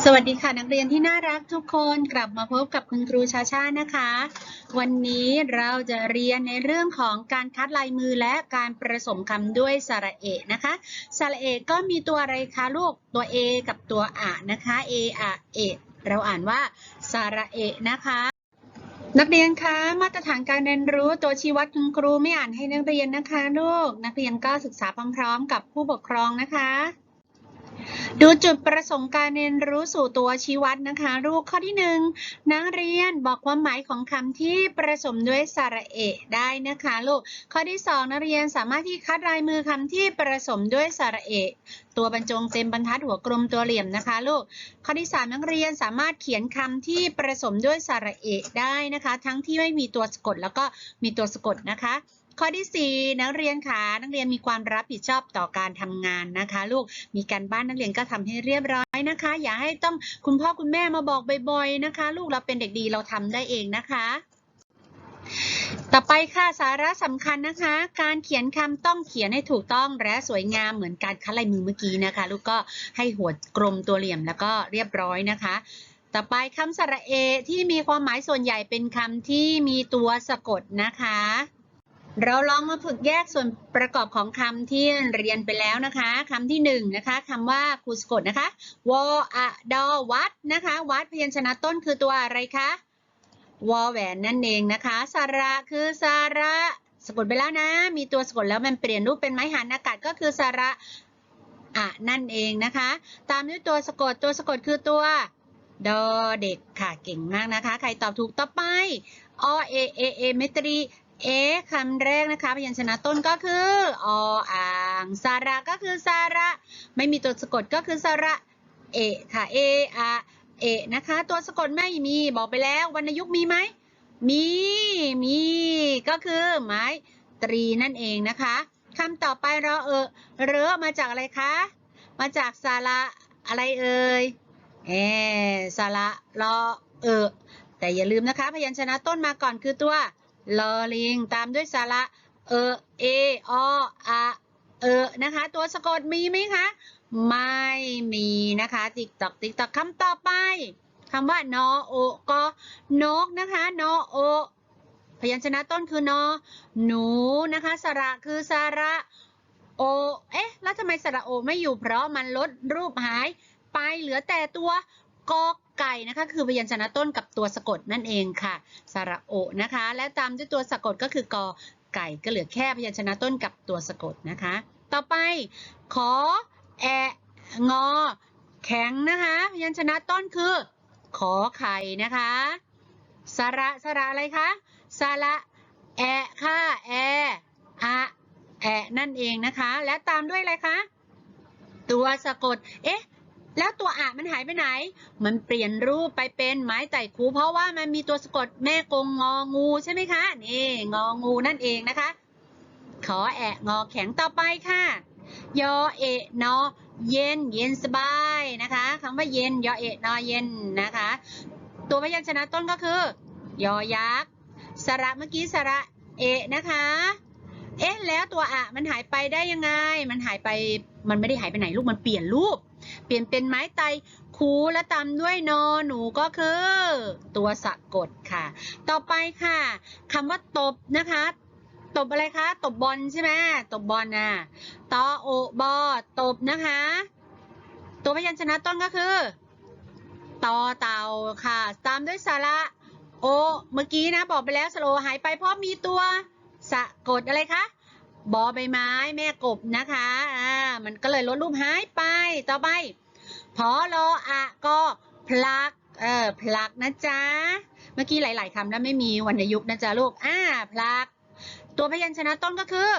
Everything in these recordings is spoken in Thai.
สวัสดีค่ะนักเรียนที่น่ารักทุกคนกลับมาพบกับคุณครูชาชานะคะ วันนี้เราจะเรียนในเรื่องของการคัดลายมือและการประสมคำด้วยสระเอะนะคะสระเอะก็มีตัวอะไรคะลูกตัว A กับตัวอะนะคะ A อะเอะเราอ่านว่าสระเอะนะคะนักเรียนคะมาตรฐานการเรียนรู้ตัวชี้วัดคุณครูไม่อ่านให้นักเรียนนะคะลูกนักเรียนก็ศึกษาพร้อมๆกับผู้ปกครองนะคะ ดูจุดประสงค์การเรียนรู้สู่ตัวชี้วัดนะคะ รูปข้อที่หนึ่งนักเรียนบอกความหมายของคำที่ประสมด้วยสระเอะได้นะคะลูกข้อที่สองนักเรียนสามารถที่คัดลายมือคำที่ประสมด้วยสระเอะตัวบรรจงเต็มบรรทัดหัวกลมตัวเหลี่ยมนะคะลูกข้อที่สามนักเรียนสามารถเขียนคำที่ประสมด้วยสระเอะได้นะคะ ทั้งที่ไม่มีตัวสะกดแล้วก็มีตัวสะกดนะคะ ข้อที่ 4 นักเรียนค่ะนักเรียนมีความรับผิดชอบต่อการทำงานนะคะ ลูกมีการบ้านนักเรียนก็ทำให้เรียบร้อยนะคะ อย่าให้ต้องคุณพ่อคุณแม่มาบอกบ่อยๆนะคะ ลูกเราเป็นเด็กดีเราทำได้เองนะคะต่อไปค่ะสาระสำคัญนะคะ การเขียนคำต้องเขียนให้ถูกต้องและสวยงามเหมือนการคัดลายมือเมื่อกี้นะคะ ลูกก็ให้หัวกลมตัวเหลี่ยมแล้วก็เรียบร้อยนะคะ ต่อไปคำสระเอที่มีความหมายส่วนใหญ่เป็นคำที่มีตัวสะกดนะคะ เราลองมาฝึกแยกส่วนประกอบของคำที่เรียนไปแล้วนะคะคำที่หนึ่งนะคะคำว่าครูสกดนะคะวออะดอวัดนะคะ วัดพยัญชนะต้นคือตัวอะไรคะวอแหวนนั่นเองนะคะสระคือสระสะกดไปแล้วนะ มีตัวสะกดแล้วมันเปลี่ยนรูปเป็นไม้หันอากาศก็คือสระอะนั่นเองนะคะ ตามด้วยตัวสะกดตัวสะกดคือตัวดอเด็กค่ะเก่งมากนะคะ ใครตอบถูกต่อไปอเอเอเอเมตรี เอะคำแรกนะคะ พยัญชนะต้นก็คือออ่างสาระก็คือสาระ ไม่มีตัวสะกดก็คือสาระเอะค่ะเออะเอะนะคะ ตัวสะกดไม่มีบอกไปแล้ววรรณยุกต์มีไหมมีมีก็คือไม้ตรีนั่นเองนะคะคำต่อไปรอเออเรอมาจากอะไรคะ มาจากสาระอะไรเอ่ยเออสาระรอเออแต่อย่าลืมนะคะ พยัญชนะต้นมาก่อนคือตัว ลอลิง ตามด้วยสระเออเอออะเออนะคะ ตัวสะกดมีไหมคะ ไม่มีนะคะติ๊กตอกติ๊กตอกคำต่อไปคำว่านอโอกนกนะคะนอโอพยัญชนะต้นคือนอหนูนะคะสระคือสระโอ เอ๊ะ แล้วทำไมสระโอไม่อยู่เพราะมันลดรูปหายไปเหลือแต่ตัวกอ ไก่นะคะ คือพยัญชนะต้นกับตัวสะกดนั่นเองค่ะ สระโอนะคะ และตามด้วยตัวสะกดก็คือกอไก่ก็เหลือแค่พยัญชนะต้นกับตัวสะกดนะคะ ต่อไปขอแอะงอ แข็งนะคะ พยัญชนะต้นคือ ขอไข่นะคะสระสระอะไรคะสระแอะค่ะแออะแอะนั่นเองนะคะ และตามด้วยอะไรคะ ตัวสะกด เอ๊ะ แล้วตัวอะมันหายไปไหน มันเปลี่ยนรูปไปเป็นไม้ไต่คู เพราะว่ามันมีตัวสะกดแม่กงงองูใช่ไหมคะ นี่งองูนั่นเองนะคะ ขอแอะงอแข็งต่อไปค่ะ ยอเอะนอเย็นเย็นสบายนะคะคำว่าเย็นยอเอะนอเย็นนะคะ ตัวพยัญชนะต้นก็คือ ยอยักษ์สระเมื่อกี้สระเอะนะคะ เอ๊ะแล้วตัวอะมันหายไปได้ยังไง มันหายไปมันไม่ได้หายไปไหนลูกมันเปลี่ยนรูป เปลี่ยนเป็นไม้ไตคูและตามด้วยนอหนูก็คือ ตัวสะกดค่ะ ต่อไปค่ะคำว่าตบนะคะตบอะไรคะ ตบบอลใช่ไหมตบบอลน่ะตอโอบอตบนะคะ ตัวพยัญชนะต้นก็คือตอเต่าค่ะ ตามด้วยสระโอ เมื่อกี้นะ บอกไปแล้วสโลหายไปเพราะมีตัวสะกดอะไรคะ บอใบไม้แม่กบนะคะ อ่า มันก็เลยลดรูปหายไป ต่อไปพอรออะก็พลัก เออพลักนะจ๊ะ เมื่อกี้หลาย ๆคำแล้วไม่มีวรรณยุกต์นะจ๊ะลูก อ่าพลัก ตัวพยัญชนะต้นก็คือ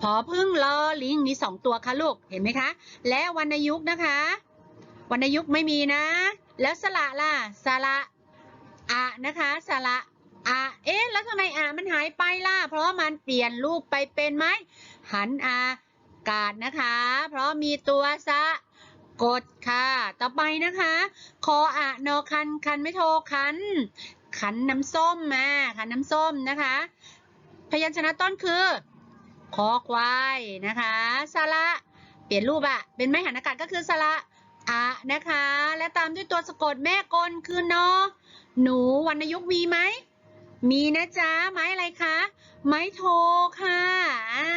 พอพึ่งลอลิงมีสองตัวค่ะลูก เห็นไหมคะ และวรรณยุกต์นะคะ วรรณยุกต์ไม่มีนะ แล้วสระล่ะ สระอะนะคะ สระ อะเอ๊ะแล้วทำไมอะมันหายไปล่ะ เพราะมันเปลี่ยนรูปไปเป็นไหมหันอากาศนะคะ เพราะมีตัวสะกดค่ะ ต่อไปนะคะ คออะนอคันคันไม่โทคัน ขันน้ำส้มมาขันน้ำส้มนะคะ พยัญชนะต้นคือคอควายนะคะสระเปลี่ยนรูปอะเป็นไม้หันอากาศก็คือสระอะนะคะ และตามด้วยตัวสะกดแม่กลคือนอหนูวรรณยุกต์มีไหม มีนะจ๊ะ ไม้อะไรคะ ไม้โทค่ะอ่า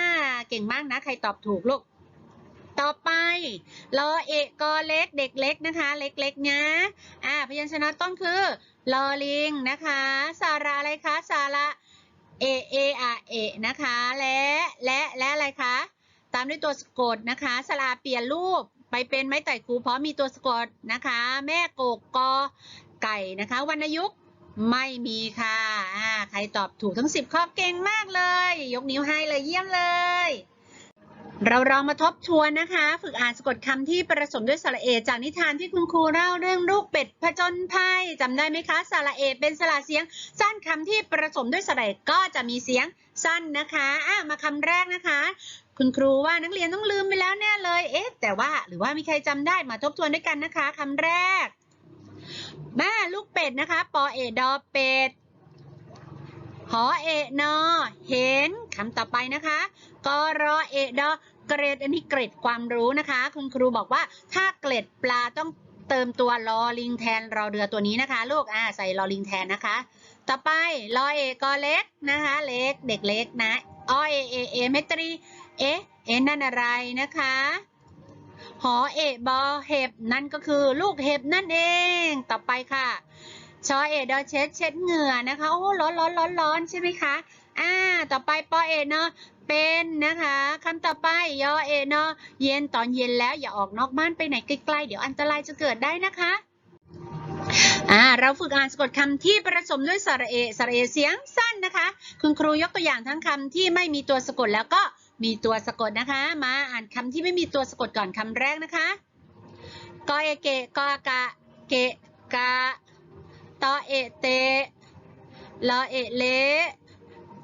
เก่งมากนะ ใครตอบถูกลูก ต่อไปรอเอกอเล็กเด็กเล็กนะคะ เล็กๆนะอ่าพยัญชนะต้นคือลอลิงนะคะสาระอะไรคะสาระเอเออะเอนะคะ และและและอะไรคะ ตามด้วยตัวสะกดนะคะสระเปลี่ยนรูปไปเป็นไม้ไต่ครูเพราะมีตัวสะกดนะคะ แม่โกกกอไก่นะคะวรรณยุกต์ ไม่มีค่ะอ่าใครตอบถูกทั้ง 10 ข้อเก่งมากเลย ยกนิ้วให้เลยเยี่ยมเลย เราลองมาทบทวนนะคะ ฝึกอ่านสะกดคำที่ประสมด้วยสระเอ จากนิทานที่คุณครูเล่าเรื่องลูกเป็ดผจญภัยจำได้ไหมคะสระเอ เป็นสระเสียง สั้นคำที่ประสมด้วยสระเอก็จะมีเสียงสั้นนะคะอะมาคำแรกนะคะ คุณครูว่านักเรียนต้องลืมไปแล้วแน่เลย เอ๊ะแต่ว่าหรือว่ามีใครจำได้มาทบทวนด้วยกันนะคะคำแรก แม่ลูกเป็ดนะคะ ปอเอดอเป็ด หอเอนอเห็นคำต่อไปนะคะกอรอเอดอเกรดอันนี้เกรดความรู้นะคะ คุณครูบอกว่าถ้าเกรดปลาต้องเติมตัวลอลิงแทนรอเรือตัวนี้นะคะ ลูกอ่าใส่ลอลิงแทนนะคะ ต่อไปลอเอกอเล็กนะคะ เล็กเด็กเล็กนะอเอเอเอเมตรีเอเอนั่นอะไรนะคะ หอเอบอเห็บนั่นก็คือลูกเห็บนั่นเอง ต่อไปค่ะชอเอดอเช็ดเช็ดเหงื่อนะคะ โอ้ร้อนร้อนร้อนร้อนใช่ไหมคะอ่าต่อไปปอเอเนาะเป็นนะคะคำต่อไปยอเอเนาะเย็นตอนเย็นแล้วอย่าออกนอกบ้านไปไหนไกลๆเดี๋ยวอันตรายจะเกิดได้นะคะอ่าเราฝึกอ่านสะกดคำที่ผสมด้วยสระเอสระเอเสียงสั้นนะคะ คุณครูยกตัวอย่างทั้งคำที่ไม่มีตัวสะกดแล้วก็ มีตัวสะกดนะคะ มาอ่านคำที่ไม่มีตัวสะกดก่อนคำแรกนะคะกอเอเกกอกะเกะกะตอเอเตลอเอเล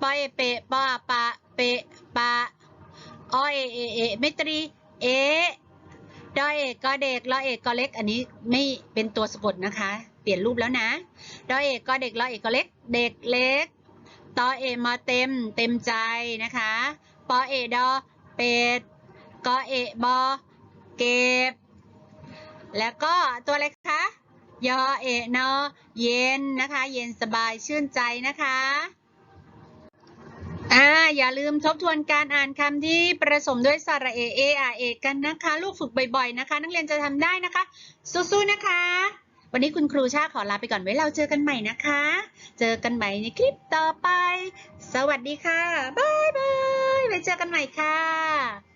ปอเอเปปอปะเปะปะออเอเอเอเมตรีเอดอเอกกอเด็กลอเอกกอเล็ก อันนี้ไม่เป็นตัวสะกดนะคะ เปลี่ยนรูปแล้วนะดอเอกกอเด็กลอเอกกอเล็ก เด็กเล็กตอเอมาเต็ม เต็มใจนะคะ ปอเอดอ เป็ด กอเอบอ เก็บ แล้วก็ตัวอะไรคะ ยอเอนอ เย็นนะคะ เย็นสบายชื่นใจนะคะอ่าอย่าลืมทบทวนการอ่านคำที่ประสมด้วยสระเอเออาเอกันนะคะ ลูกฝึกบ่อยๆนะคะ นักเรียนจะทำได้นะคะ สู้ๆนะคะ วันนี้คุณครูชาขอลาไปก่อนไว้เราเจอกันใหม่นะคะ เจอกันใหม่ในคลิปต่อไป สวัสดีค่ะ บ๊ายบายไว้เจอกันใหม่ค่ะ